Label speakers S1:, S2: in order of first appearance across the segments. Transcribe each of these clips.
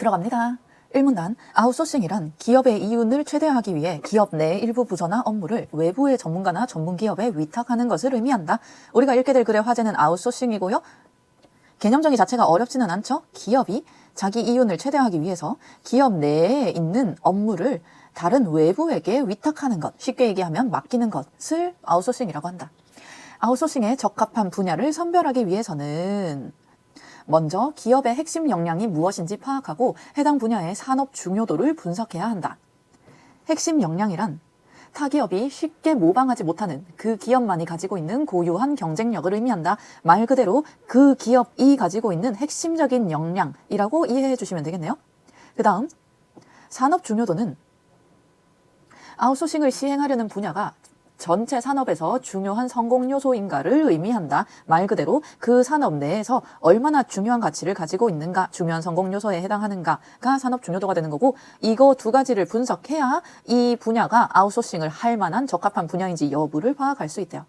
S1: 들어갑니다. 1문단 아웃소싱이란 기업의 이윤을 최대화하기 위해 기업 내 일부 부서나 업무를 외부의 전문가나 전문기업에 위탁하는 것을 의미한다. 우리가 읽게 될 글의 화제는 아웃소싱이고요. 개념 정의 자체가 어렵지는 않죠. 기업이 자기 이윤을 최대화하기 위해서 기업 내에 있는 업무를 다른 외부에게 위탁하는 것, 쉽게 얘기하면 맡기는 것을 아웃소싱이라고 한다. 아웃소싱에 적합한 분야를 선별하기 위해서는 먼저 기업의 핵심 역량이 무엇인지 파악하고 해당 분야의 산업 중요도를 분석해야 한다. 핵심 역량이란 타 기업이 쉽게 모방하지 못하는 그 기업만이 가지고 있는 고유한 경쟁력을 의미한다. 말 그대로 그 기업이 가지고 있는 핵심적인 역량이라고 이해해 주시면 되겠네요. 그 다음, 산업 중요도는 아웃소싱을 시행하려는 분야가 전체 산업에서 중요한 성공 요소인가를 의미한다. 말 그대로 그 산업 내에서 얼마나 중요한 가치를 가지고 있는가, 중요한 성공 요소에 해당하는가가 산업 중요도가 되는 거고, 이거 두 가지를 분석해야 이 분야가 아웃소싱을 할 만한 적합한 분야인지 여부를 파악할 수 있대요.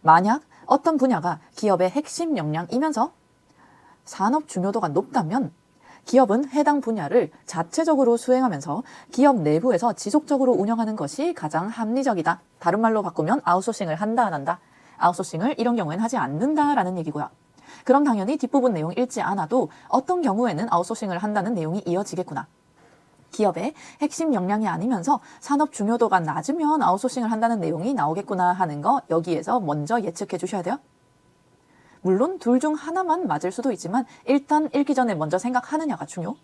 S1: 만약 어떤 분야가 기업의 핵심 역량이면서 산업 중요도가 높다면 기업은 해당 분야를 자체적으로 수행하면서 기업 내부에서 지속적으로 운영하는 것이 가장 합리적이다. 다른 말로 바꾸면 아웃소싱을 한다 안 한다. 아웃소싱을 이런 경우에는 하지 않는다라는 얘기고요. 그럼 당연히 뒷부분 내용 읽지 않아도 어떤 경우에는 아웃소싱을 한다는 내용이 이어지겠구나. 기업의 핵심 역량이 아니면서 산업 중요도가 낮으면 아웃소싱을 한다는 내용이 나오겠구나 하는 거 여기에서 먼저 예측해 주셔야 돼요. 물론 둘 중 하나만 맞을 수도 있지만 일단 읽기 전에 먼저 생각하느냐가 중요.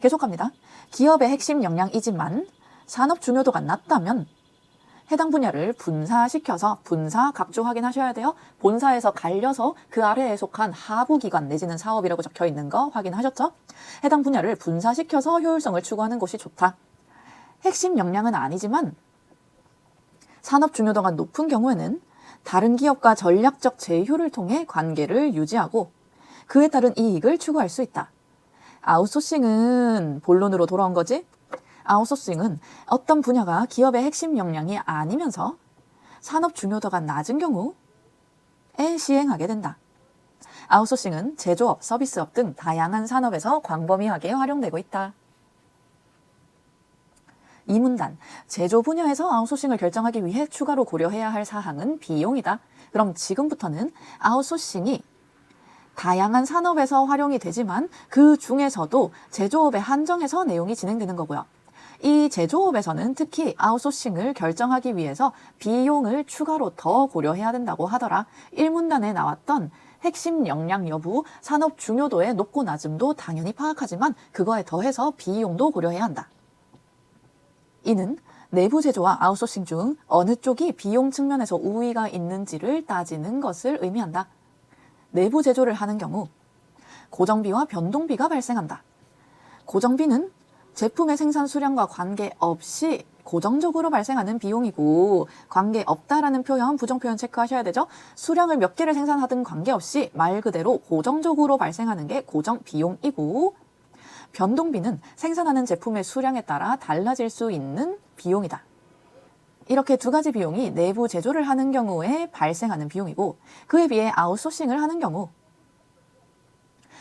S1: 계속 갑니다. 기업의 핵심 역량이지만 산업 중요도가 낮다면 해당 분야를 분사시켜서 분사 각주 확인하셔야 돼요. 본사에서 갈려서 그 아래에 속한 하부 기관 내지는 사업이라고 적혀 있는 거 확인하셨죠? 해당 분야를 분사시켜서 효율성을 추구하는 것이 좋다. 핵심 역량은 아니지만 산업 중요도가 높은 경우에는 다른 기업과 전략적 제휴를 통해 관계를 유지하고 그에 따른 이익을 추구할 수 있다. 아웃소싱은 본론으로 돌아온 거지? 아웃소싱은 어떤 분야가 기업의 핵심 역량이 아니면서 산업 중요도가 낮은 경우에 시행하게 된다. 아웃소싱은 제조업, 서비스업 등 다양한 산업에서 광범위하게 활용되고 있다. 이 문단, 제조 분야에서 아웃소싱을 결정하기 위해 추가로 고려해야 할 사항은 비용이다. 그럼 지금부터는 아웃소싱이 다양한 산업에서 활용이 되지만 그 중에서도 제조업에 한정해서 내용이 진행되는 거고요. 이 제조업에서는 특히 아웃소싱을 결정하기 위해서 비용을 추가로 더 고려해야 된다고 하더라. 1문단에 나왔던 핵심 역량 여부, 산업 중요도의 높고 낮음도 당연히 파악하지만 그거에 더해서 비용도 고려해야 한다. 이는 내부 제조와 아웃소싱 중 어느 쪽이 비용 측면에서 우위가 있는지를 따지는 것을 의미한다. 내부 제조를 하는 경우 고정비와 변동비가 발생한다. 고정비는 제품의 생산 수량과 관계없이 고정적으로 발생하는 비용이고 관계없다라는 표현, 부정 표현 체크하셔야 되죠. 수량을 몇 개를 생산하든 관계없이 말 그대로 고정적으로 발생하는 게 고정 비용이고 변동비는 생산하는 제품의 수량에 따라 달라질 수 있는 비용이다. 이렇게 두 가지 비용이 내부 제조를 하는 경우에 발생하는 비용이고 그에 비해 아웃소싱을 하는 경우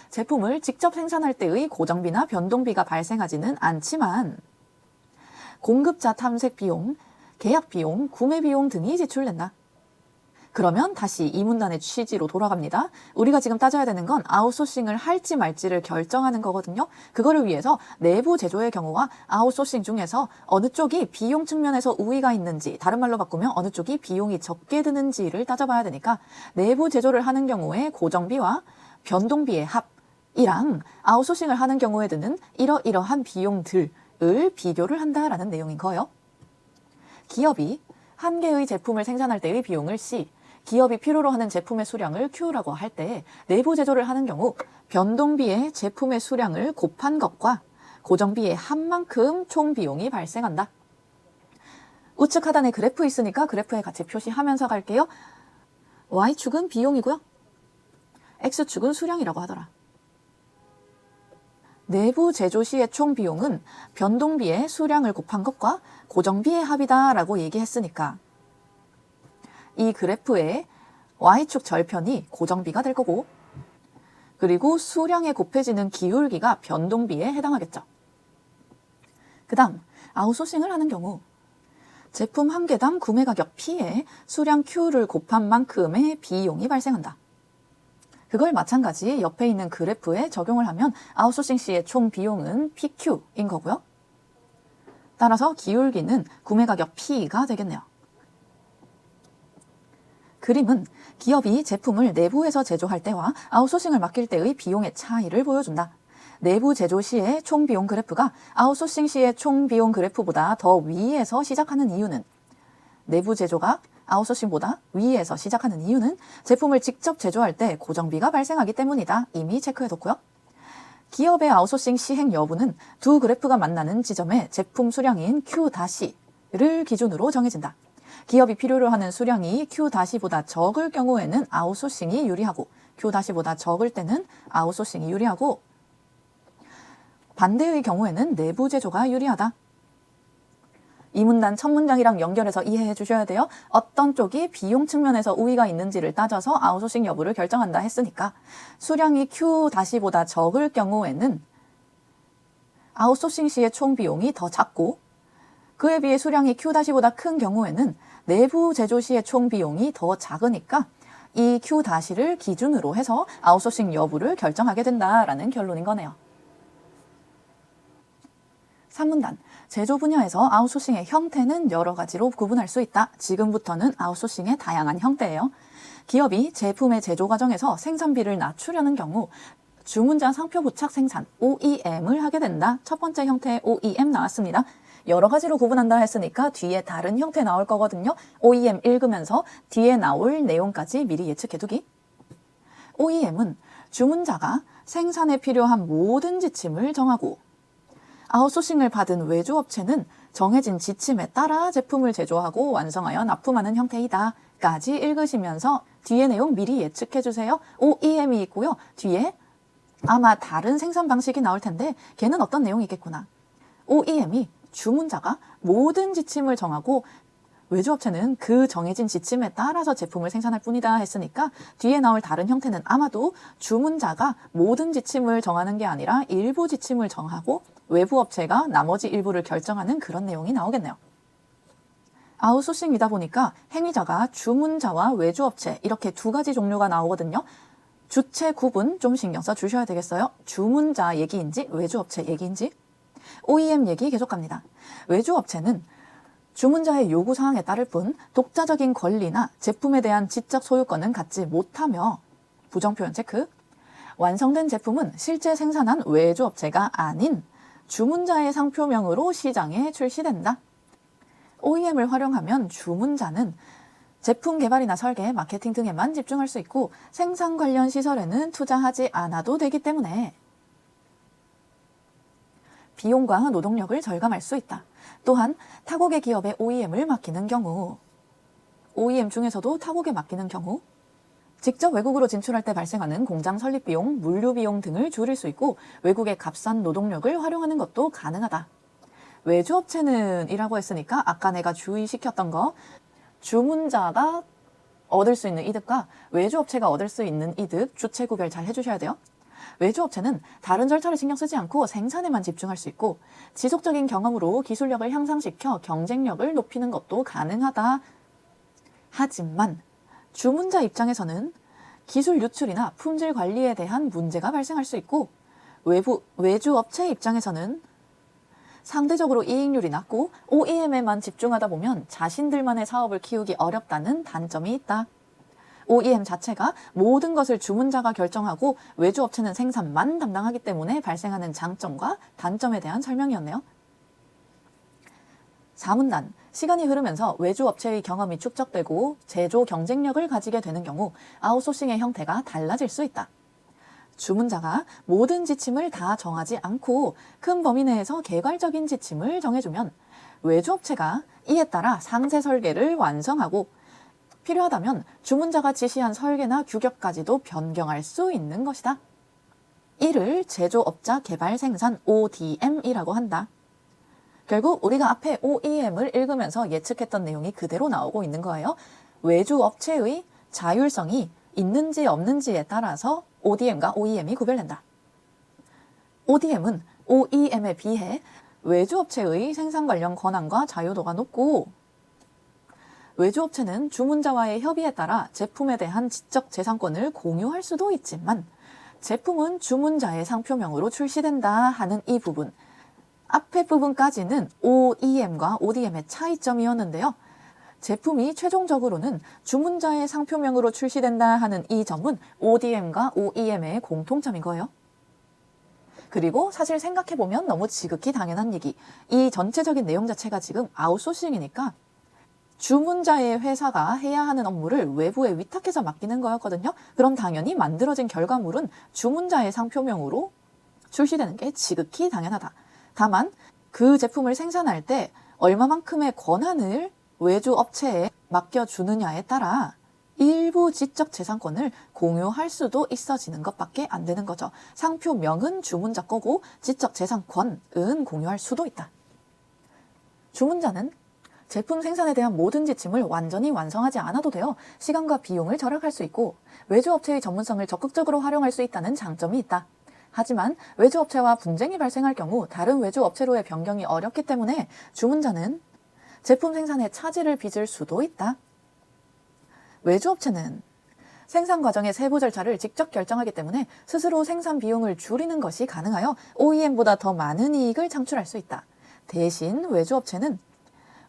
S1: 제품을 직접 생산할 때의 고정비나 변동비가 발생하지는 않지만 공급자 탐색 비용, 계약 비용, 구매 비용 등이 지출된다. 그러면 다시 이 문단의 취지로 돌아갑니다. 우리가 지금 따져야 되는 건 아웃소싱을 할지 말지를 결정하는 거거든요. 그거를 위해서 내부 제조의 경우와 아웃소싱 중에서 어느 쪽이 비용 측면에서 우위가 있는지, 다른 말로 바꾸면 어느 쪽이 비용이 적게 드는지를 따져봐야 되니까 내부 제조를 하는 경우에 고정비와 변동비의 합 이랑 아웃소싱을 하는 경우에 드는 이러이러한 비용들을 비교를 한다라는 내용인 거예요. 기업이 한 개의 제품을 생산할 때의 비용을 C, 기업이 필요로 하는 제품의 수량을 Q라고 할 때 내부 제조를 하는 경우 변동비의 제품의 수량을 곱한 것과 고정비의 합만큼 총 비용이 발생한다. 우측 하단에 그래프 있으니까 그래프에 같이 표시하면서 갈게요. Y축은 비용이고요. X축은 수량이라고 하더라. 내부 제조 시의 총 비용은 변동비의 수량을 곱한 것과 고정비의 합이다라고 얘기했으니까 이 그래프의 Y축 절편이 고정비가 될 거고 그리고 수량에 곱해지는 기울기가 변동비에 해당하겠죠. 그 다음, 아웃소싱을 하는 경우 제품 한 개당 구매 가격 P에 수량 Q를 곱한 만큼의 비용이 발생한다. 그걸 마찬가지 옆에 있는 그래프에 적용을 하면 아웃소싱 시의 총 비용은 PQ인 거고요. 따라서 기울기는 구매 가격 P가 되겠네요. 그림은 기업이 제품을 내부에서 제조할 때와 아웃소싱을 맡길 때의 비용의 차이를 보여준다. 내부 제조 시의 총 비용 그래프가 아웃소싱 시의 총 비용 그래프보다 더 위에서 시작하는 이유는 내부 제조가 아웃소싱보다 위에서 시작하는 이유는 제품을 직접 제조할 때 고정비가 발생하기 때문이다. 이미 체크해뒀고요. 기업의 아웃소싱 시행 여부는 두 그래프가 만나는 지점의 제품 수량인 Q-를 기준으로 정해진다. 기업이 필요로 하는 수량이 Q-보다 적을 경우에는 아웃소싱이 유리하고 Q-보다 적을 때는 아웃소싱이 유리하고 반대의 경우에는 내부 제조가 유리하다. 이 문단 첫 문장이랑 연결해서 이해해 주셔야 돼요. 어떤 쪽이 비용 측면에서 우위가 있는지를 따져서 아웃소싱 여부를 결정한다 했으니까 수량이 Q-보다 적을 경우에는 아웃소싱 시의 총 비용이 더 작고 그에 비해 수량이 Q-보다 큰 경우에는 내부 제조 시의 총 비용이 더 작으니까 이 Q-를 기준으로 해서 아웃소싱 여부를 결정하게 된다라는 결론인 거네요. 3문단. 제조 분야에서 아웃소싱의 형태는 여러 가지로 구분할 수 있다. 지금부터는 아웃소싱의 다양한 형태예요. 기업이 제품의 제조 과정에서 생산비를 낮추려는 경우 주문자 상표 부착 생산 OEM을 하게 된다. 첫 번째 형태의 OEM 나왔습니다. 여러 가지로 구분한다 했으니까 뒤에 다른 형태 나올 거거든요. OEM 읽으면서 뒤에 나올 내용까지 미리 예측해두기. OEM은 주문자가 생산에 필요한 모든 지침을 정하고 아웃소싱을 받은 외주업체는 정해진 지침에 따라 제품을 제조하고 완성하여 납품하는 형태이다. 까지 읽으시면서 뒤에 내용 미리 예측해 주세요. OEM이 있고요. 뒤에 아마 다른 생산 방식이 나올 텐데 걔는 어떤 내용이 있겠구나. OEM이 주문자가 모든 지침을 정하고 외주업체는 그 정해진 지침에 따라서 제품을 생산할 뿐이다 했으니까 뒤에 나올 다른 형태는 아마도 주문자가 모든 지침을 정하는 게 아니라 일부 지침을 정하고 외부 업체가 나머지 일부를 결정하는 그런 내용이 나오겠네요. 아웃소싱이다 보니까 행위자가 주문자와 외주업체 이렇게 두 가지 종류가 나오거든요. 주체 구분 좀 신경 써 주셔야 되겠어요. 주문자 얘기인지 외주업체 얘기인지. OEM 얘기 계속 갑니다. 외주업체는 주문자의 요구 사항에 따를 뿐 독자적인 권리나 제품에 대한 지적 소유권은 갖지 못하며 부정표현 체크. 완성된 제품은 실제 생산한 외주업체가 아닌 주문자의 상표명으로 시장에 출시된다. OEM을 활용하면 주문자는 제품 개발이나 설계, 마케팅 등에만 집중할 수 있고 생산 관련 시설에는 투자하지 않아도 되기 때문에 비용과 노동력을 절감할 수 있다. 또한 타국의 기업에 OEM을 맡기는 경우 OEM 중에서도 타국에 맡기는 경우 직접 외국으로 진출할 때 발생하는 공장 설립 비용, 물류 비용 등을 줄일 수 있고 외국의 값싼 노동력을 활용하는 것도 가능하다. 외주업체는 이라고 했으니까 아까 내가 주의시켰던 거 주문자가 얻을 수 있는 이득과 외주업체가 얻을 수 있는 이득 주체 구별 잘 해주셔야 돼요. 외주업체는 다른 절차를 신경 쓰지 않고 생산에만 집중할 수 있고 지속적인 경험으로 기술력을 향상시켜 경쟁력을 높이는 것도 가능하다. 하지만 주문자 입장에서는 기술 유출이나 품질 관리에 대한 문제가 발생할 수 있고 외부 외주 업체 입장에서는 상대적으로 이익률이 낮고 OEM에만 집중하다 보면 자신들만의 사업을 키우기 어렵다는 단점이 있다. OEM 자체가 모든 것을 주문자가 결정하고 외주 업체는 생산만 담당하기 때문에 발생하는 장점과 단점에 대한 설명이었네요. 4문단 시간이 흐르면서 외주 업체의 경험이 축적되고 제조 경쟁력을 가지게 되는 경우 아웃소싱의 형태가 달라질 수 있다. 주문자가 모든 지침을 다 정하지 않고 큰 범위 내에서 개괄적인 지침을 정해주면 외주업체가 이에 따라 상세 설계를 완성하고 필요하다면 주문자가 지시한 설계나 규격까지도 변경할 수 있는 것이다. 이를 제조업자 개발 생산 ODM이라고 한다. 결국 우리가 앞에 OEM을 읽으면서 예측했던 내용이 그대로 나오고 있는 거예요. 외주 업체의 자율성이 있는지 없는지에 따라서 ODM과 OEM이 구별된다. ODM은 OEM에 비해 외주 업체의 생산 관련 권한과 자유도가 높고 외주업체는 주문자와의 협의에 따라 제품에 대한 지적 재산권을 공유할 수도 있지만 제품은 주문자의 상표명으로 출시된다 하는 이 부분 앞에 부분까지는 OEM과 ODM의 차이점이었는데요. 제품이 최종적으로는 주문자의 상표명으로 출시된다 하는 이 점은 ODM과 OEM의 공통점인 거예요. 그리고 사실 생각해보면 너무 지극히 당연한 얘기. 이 전체적인 내용 자체가 지금 아웃소싱이니까 주문자의 회사가 해야 하는 업무를 외부에 위탁해서 맡기는 거였거든요. 그럼 당연히 만들어진 결과물은 주문자의 상표명으로 출시되는 게 지극히 당연하다. 다만 그 제품을 생산할 때 얼마만큼의 권한을 외주 업체에 맡겨주느냐에 따라 일부 지적 재산권을 공유할 수도 있어지는 것밖에 안 되는 거죠. 상표명은 주문자 거고 지적 재산권은 공유할 수도 있다. 주문자는 제품 생산에 대한 모든 지침을 완전히 완성하지 않아도 돼요. 시간과 비용을 절약할 수 있고 외주업체의 전문성을 적극적으로 활용할 수 있다는 장점이 있다. 하지만 외주업체와 분쟁이 발생할 경우 다른 외주업체로의 변경이 어렵기 때문에 주문자는 제품 생산에 차질을 빚을 수도 있다. 외주업체는 생산 과정의 세부 절차를 직접 결정하기 때문에 스스로 생산 비용을 줄이는 것이 가능하여 OEM보다 더 많은 이익을 창출할 수 있다. 대신 외주업체는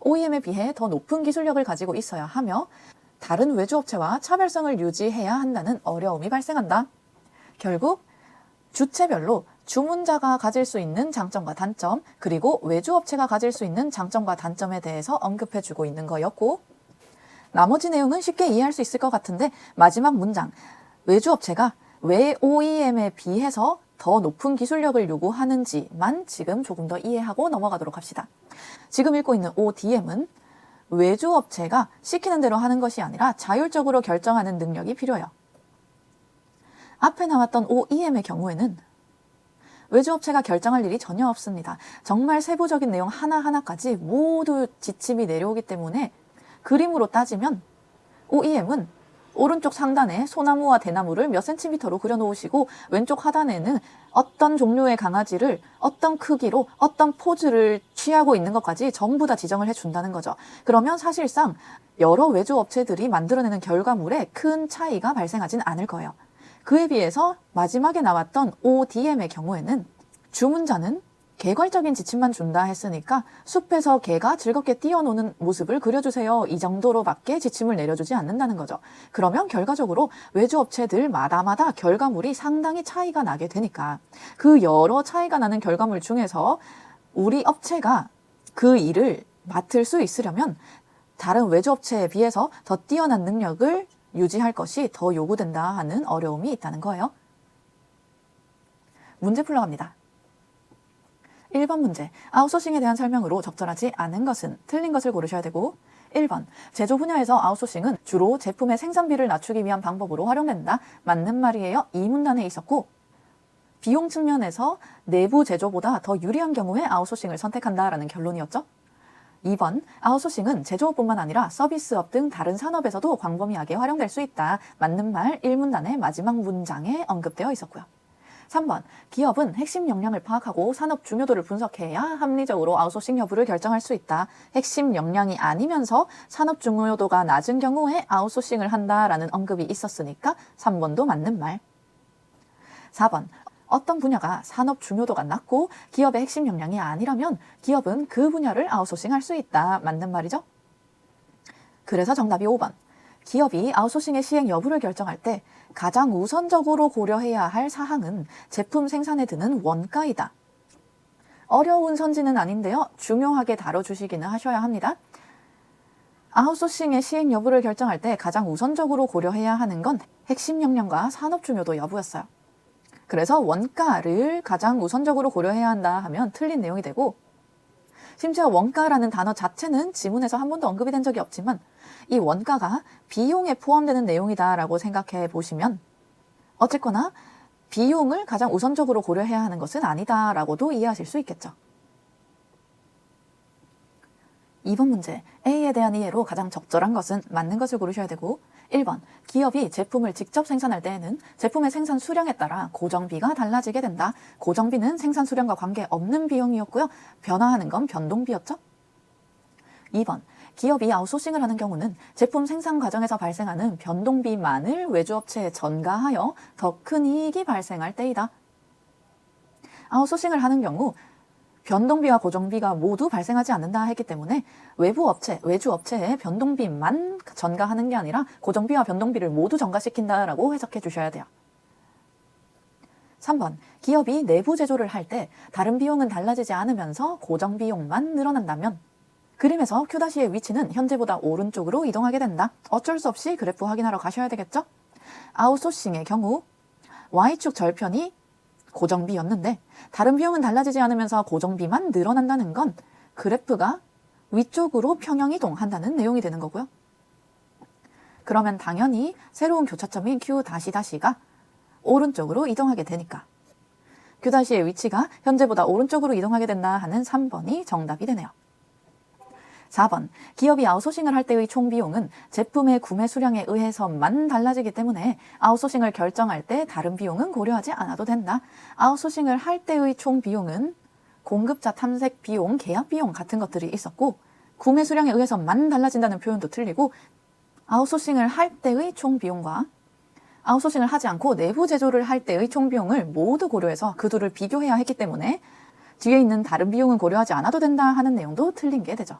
S1: OEM에 비해 더 높은 기술력을 가지고 있어야 하며 다른 외주업체와 차별성을 유지해야 한다는 어려움이 발생한다. 결국 주체별로 주문자가 가질 수 있는 장점과 단점, 그리고 외주업체가 가질 수 있는 장점과 단점에 대해서 언급해주고 있는 거였고, 나머지 내용은 쉽게 이해할 수 있을 것 같은데, 마지막 문장, 외주업체가 왜 OEM에 비해서 더 높은 기술력을 요구하는지만 지금 조금 더 이해하고 넘어가도록 합시다. 지금 읽고 있는 ODM은 외주업체가 시키는 대로 하는 것이 아니라 자율적으로 결정하는 능력이 필요해요. 앞에 나왔던 OEM의 경우에는 외주업체가 결정할 일이 전혀 없습니다. 정말 세부적인 내용 하나하나까지 모두 지침이 내려오기 때문에 그림으로 따지면 OEM은 오른쪽 상단에 소나무와 대나무를 몇 센티미터로 그려놓으시고 왼쪽 하단에는 어떤 종류의 강아지를 어떤 크기로 어떤 포즈를 취하고 있는 것까지 전부 다 지정을 해준다는 거죠. 그러면 사실상 여러 외주 업체들이 만들어내는 결과물에 큰 차이가 발생하진 않을 거예요. 그에 비해서 마지막에 나왔던 ODM의 경우에는 주문자는 개괄적인 지침만 준다 했으니까 숲에서 개가 즐겁게 뛰어노는 모습을 그려주세요. 이 정도로밖에 지침을 내려주지 않는다는 거죠. 그러면 결과적으로 외주업체들마다마다 결과물이 상당히 차이가 나게 되니까 그 여러 차이가 나는 결과물 중에서 우리 업체가 그 일을 맡을 수 있으려면 다른 외주업체에 비해서 더 뛰어난 능력을 유지할 것이 더 요구된다 하는 어려움이 있다는 거예요. 문제 풀러갑니다. 1번 문제. 아웃소싱에 대한 설명으로 적절하지 않은 것은 틀린 것을 고르셔야 되고 1번. 제조 분야에서 아웃소싱은 주로 제품의 생산비를 낮추기 위한 방법으로 활용된다. 맞는 말이에요. 이 문단에 있었고 비용 측면에서 내부 제조보다 더 유리한 경우에 아웃소싱을 선택한다라는 결론이었죠. 2번 아웃소싱은 제조업뿐만 아니라 서비스업 등 다른 산업에서도 광범위하게 활용될 수 있다. 맞는 말 1문단의 마지막 문장에 언급되어 있었고요. 3번 기업은 핵심 역량을 파악하고 산업 중요도를 분석해야 합리적으로 아웃소싱 여부를 결정할 수 있다. 핵심 역량이 아니면서 산업 중요도가 낮은 경우에 아웃소싱을 한다라는 언급이 있었으니까 3번도 맞는 말. 4번 어떤 분야가 산업 중요도가 낮고 기업의 핵심 역량이 아니라면 기업은 그 분야를 아웃소싱 할 수 있다. 맞는 말이죠? 그래서 정답이 5번. 기업이 아웃소싱의 시행 여부를 결정할 때 가장 우선적으로 고려해야 할 사항은 제품 생산에 드는 원가이다. 어려운 선지는 아닌데요. 중요하게 다뤄주시기는 하셔야 합니다. 아웃소싱의 시행 여부를 결정할 때 가장 우선적으로 고려해야 하는 건 핵심 역량과 산업 중요도 여부였어요. 그래서 원가를 가장 우선적으로 고려해야 한다 하면 틀린 내용이 되고 심지어 원가라는 단어 자체는 지문에서 한 번도 언급이 된 적이 없지만 이 원가가 비용에 포함되는 내용이다라고 생각해 보시면 어쨌거나 비용을 가장 우선적으로 고려해야 하는 것은 아니다라고도 이해하실 수 있겠죠. 2번 문제 A에 대한 이해로 가장 적절한 것은 맞는 것을 고르셔야 되고 1번 기업이 제품을 직접 생산할 때에는 제품의 생산 수량에 따라 고정비가 달라지게 된다. 고정비는 생산 수량과 관계없는 비용이었고요. 변화하는 건 변동비였죠. 2번 기업이 아웃소싱을 하는 경우는 제품 생산 과정에서 발생하는 변동비만을 외주업체에 전가하여 더 큰 이익이 발생할 때이다. 아웃소싱을 하는 경우 변동비와 고정비가 모두 발생하지 않는다 했기 때문에 외부 업체, 외주 업체에 변동비만 전가하는 게 아니라 고정비와 변동비를 모두 전가시킨다라고 해석해 주셔야 돼요. 3번 기업이 내부 제조를 할 때 다른 비용은 달라지지 않으면서 고정 비용만 늘어난다면 그림에서 Q-의 위치는 현재보다 오른쪽으로 이동하게 된다. 어쩔 수 없이 그래프 확인하러 가셔야 되겠죠? 아웃소싱의 경우 Y축 절편이 고정비였는데 다른 비용은 달라지지 않으면서 고정비만 늘어난다는 건 그래프가 위쪽으로 평형 이동한다는 내용이 되는 거고요. 그러면 당연히 새로운 교차점인 Q 다시 다시가 오른쪽으로 이동하게 되니까 Q 다시의 위치가 현재보다 오른쪽으로 이동하게 된다 하는 3번이 정답이 되네요. 4번 기업이 아웃소싱을 할 때의 총 비용은 제품의 구매 수량에 의해서만 달라지기 때문에 아웃소싱을 결정할 때 다른 비용은 고려하지 않아도 된다. 아웃소싱을 할 때의 총 비용은 공급자 탐색 비용, 계약 비용 같은 것들이 있었고 구매 수량에 의해서만 달라진다는 표현도 틀리고 아웃소싱을 할 때의 총 비용과 아웃소싱을 하지 않고 내부 제조를 할 때의 총 비용을 모두 고려해서 그 둘을 비교해야 했기 때문에 뒤에 있는 다른 비용은 고려하지 않아도 된다 하는 내용도 틀린 게 되죠.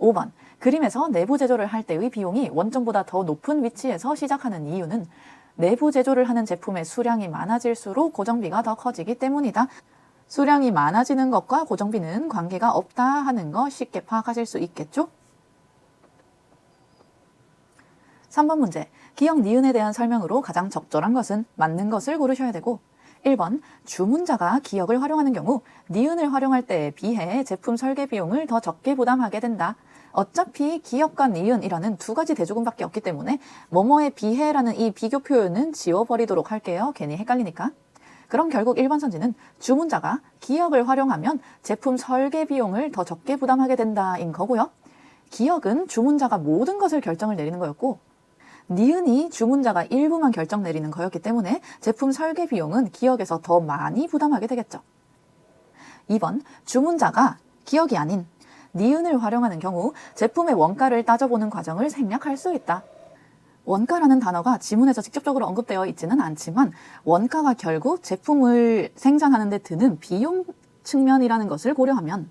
S1: 5번 그림에서 내부 제조를 할 때의 비용이 원점보다 더 높은 위치에서 시작하는 이유는 내부 제조를 하는 제품의 수량이 많아질수록 고정비가 더 커지기 때문이다. 수량이 많아지는 것과 고정비는 관계가 없다 하는 거 쉽게 파악하실 수 있겠죠? 3번 문제. 기억 니은에 대한 설명으로 가장 적절한 것은 맞는 것을 고르셔야 되고 1번 주문자가 기억을 활용하는 경우 니은을 활용할 때에 비해 제품 설계 비용을 더 적게 부담하게 된다. 어차피 기억과 니은이라는 두 가지 대조군밖에 없기 때문에 뭐뭐에 비해라는 이 비교 표현은 지워버리도록 할게요. 괜히 헷갈리니까. 그럼 결국 1번 선지는 주문자가 기억을 활용하면 제품 설계 비용을 더 적게 부담하게 된다인 거고요. 기억은 주문자가 모든 것을 결정을 내리는 거였고 니은이 주문자가 일부만 결정 내리는 거였기 때문에 제품 설계 비용은 기억에서 더 많이 부담하게 되겠죠. 2번 주문자가 기억이 아닌 니은을 활용하는 경우 제품의 원가를 따져보는 과정을 생략할 수 있다. 원가라는 단어가 지문에서 직접적으로 언급되어 있지는 않지만 원가가 결국 제품을 생산하는 데 드는 비용 측면이라는 것을 고려하면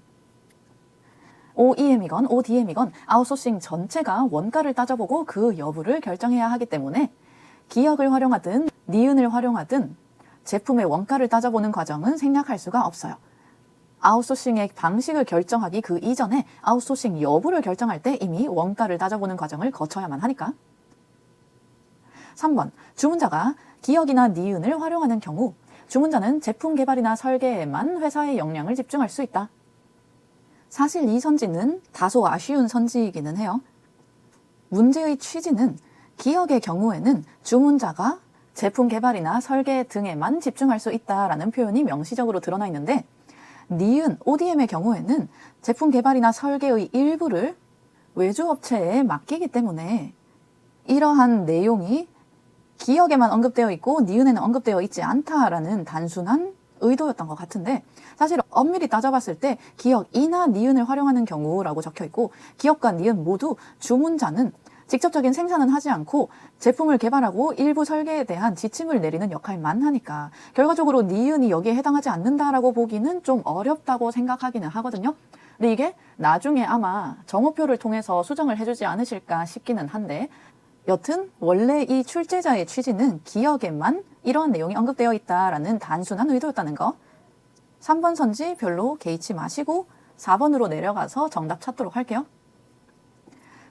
S1: OEM이건 ODM이건 아웃소싱 전체가 원가를 따져보고 그 여부를 결정해야 하기 때문에 기억을 활용하든 니은을 활용하든 제품의 원가를 따져보는 과정은 생략할 수가 없어요. 아웃소싱의 방식을 결정하기 그 이전에 아웃소싱 여부를 결정할 때 이미 원가를 따져보는 과정을 거쳐야만 하니까. 3번 주문자가 기억이나 니은을 활용하는 경우 주문자는 제품 개발이나 설계에만 회사의 역량을 집중할 수 있다. 사실 이 선지는 다소 아쉬운 선지이기는 해요. 문제의 취지는 기억의 경우에는 주문자가 제품 개발이나 설계 등에만 집중할 수 있다라는 표현이 명시적으로 드러나 있는데 니은 ODM의 경우에는 제품 개발이나 설계의 일부를 외주업체에 맡기기 때문에 이러한 내용이 기억에만 언급되어 있고 니은에는 언급되어 있지 않다라는 단순한 의도였던 것 같은데 사실 엄밀히 따져봤을 때 기억이나 니은을 활용하는 경우라고 적혀 있고 기억과 니은 모두 주문자는 직접적인 생산은 하지 않고 제품을 개발하고 일부 설계에 대한 지침을 내리는 역할만 하니까 결과적으로 니은이 여기에 해당하지 않는다라고 보기는 좀 어렵다고 생각하기는 하거든요. 근데 이게 나중에 아마 정오표를 통해서 수정을 해주지 않으실까 싶기는 한데 여튼 원래 이 출제자의 취지는 기억에만 이러한 내용이 언급되어 있다라는 단순한 의도였다는 거. 3번 선지 별로 개의치 마시고 4번으로 내려가서 정답 찾도록 할게요.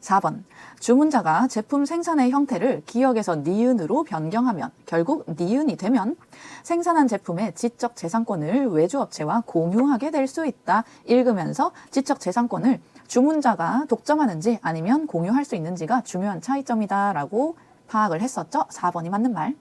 S1: 4번. 주문자가 제품 생산의 형태를 기억에서 니은으로 변경하면 결국 니은이 되면 생산한 제품의 지적 재산권을 외주업체와 공유하게 될 수 있다. 읽으면서 지적 재산권을 주문자가 독점하는지 아니면 공유할 수 있는지가 중요한 차이점이다라고 파악을 했었죠. 4번이 맞는 말.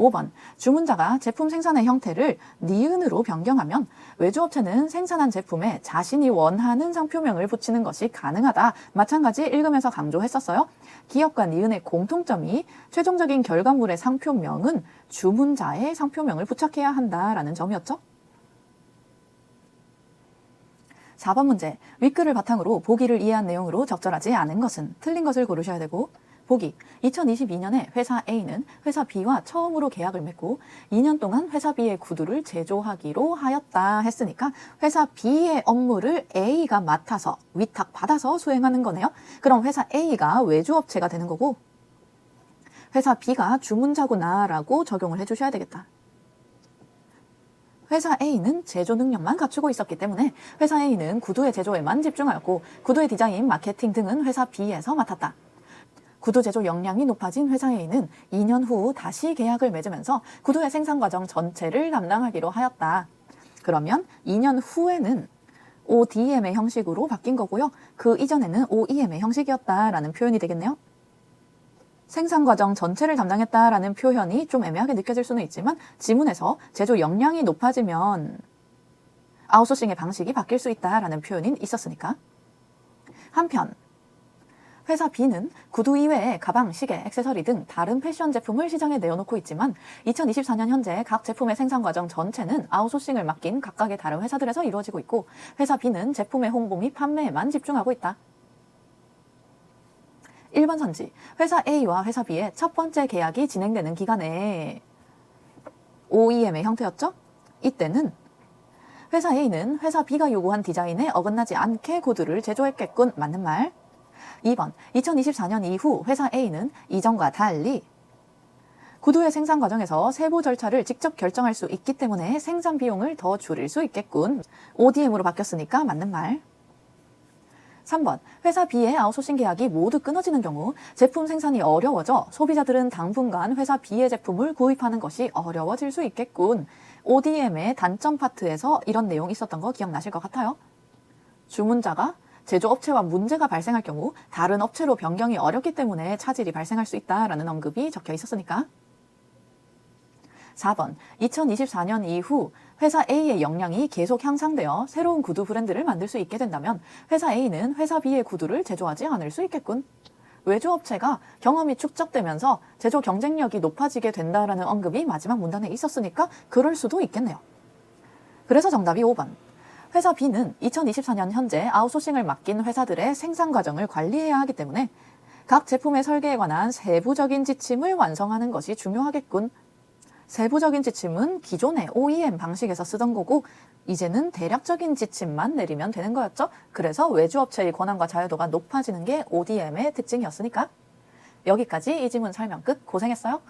S1: 5번 주문자가 제품 생산의 형태를 니은으로 변경하면 외주업체는 생산한 제품에 자신이 원하는 상표명을 붙이는 것이 가능하다. 마찬가지 읽으면서 강조했었어요. 기업과 니은의 공통점이 최종적인 결과물의 상표명은 주문자의 상표명을 부착해야 한다라는 점이었죠. 4번 문제. 윗글을 바탕으로 보기를 이해한 내용으로 적절하지 않은 것은 틀린 것을 고르셔야 되고 보기. 2022년에 회사 A는 회사 B와 처음으로 계약을 맺고 2년 동안 회사 B의 구두를 제조하기로 하였다 했으니까 회사 B의 업무를 A가 맡아서 위탁 받아서 수행하는 거네요. 그럼 회사 A가 외주업체가 되는 거고 회사 B가 주문자구나라고 적용을 해주셔야 되겠다. 회사 A는 제조 능력만 갖추고 있었기 때문에 회사 A는 구두의 제조에만 집중하였고 구두의 디자인, 마케팅 등은 회사 B에서 맡았다. 구두 제조 역량이 높아진 회사 A는 2년 후 다시 계약을 맺으면서 구두의 생산 과정 전체를 담당하기로 하였다. 그러면 2년 후에는 ODM의 형식으로 바뀐 거고요. 그 이전에는 OEM의 형식이었다라는 표현이 되겠네요. 생산 과정 전체를 담당했다라는 표현이 좀 애매하게 느껴질 수는 있지만 지문에서 제조 역량이 높아지면 아웃소싱의 방식이 바뀔 수 있다라는 표현이 있었으니까. 한편 회사 B는 구두 이외에 가방, 시계, 액세서리 등 다른 패션 제품을 시장에 내어놓고 있지만 2024년 현재 각 제품의 생산 과정 전체는 아웃소싱을 맡긴 각각의 다른 회사들에서 이루어지고 있고 회사 B는 제품의 홍보 및 판매에만 집중하고 있다. 1번 선지. 회사 A와 회사 B의 첫 번째 계약이 진행되는 기간에 OEM의 형태였죠? 이때는 회사 A는 회사 B가 요구한 디자인에 어긋나지 않게 구두를 제조했겠군. 맞는 말. 2번. 2024년 이후 회사 A는 이전과 달리 구두의 생산 과정에서 세부 절차를 직접 결정할 수 있기 때문에 생산 비용을 더 줄일 수 있겠군. ODM으로 바뀌었으니까 맞는 말. 3번. 회사 B의 아웃소싱 계약이 모두 끊어지는 경우 제품 생산이 어려워져 소비자들은 당분간 회사 B의 제품을 구입하는 것이 어려워질 수 있겠군. ODM의 단점 파트에서 이런 내용 있었던 거 기억나실 것 같아요. 주문자가 제조업체와 문제가 발생할 경우 다른 업체로 변경이 어렵기 때문에 차질이 발생할 수 있다라는 언급이 적혀 있었으니까. 4번. 2024년 이후 회사 A의 역량이 계속 향상되어 새로운 구두 브랜드를 만들 수 있게 된다면 회사 A는 회사 B의 구두를 제조하지 않을 수 있겠군. 외주업체가 경험이 축적되면서 제조 경쟁력이 높아지게 된다라는 언급이 마지막 문단에 있었으니까 그럴 수도 있겠네요. 그래서 정답이 5번. 회사 B는 2024년 현재 아웃소싱을 맡긴 회사들의 생산 과정을 관리해야 하기 때문에 각 제품의 설계에 관한 세부적인 지침을 완성하는 것이 중요하겠군. 세부적인 지침은 기존의 OEM 방식에서 쓰던 거고 이제는 대략적인 지침만 내리면 되는 거였죠. 그래서 외주업체의 권한과 자유도가 높아지는 게 ODM의 특징이었으니까. 여기까지 이 지문 설명 끝 고생했어요.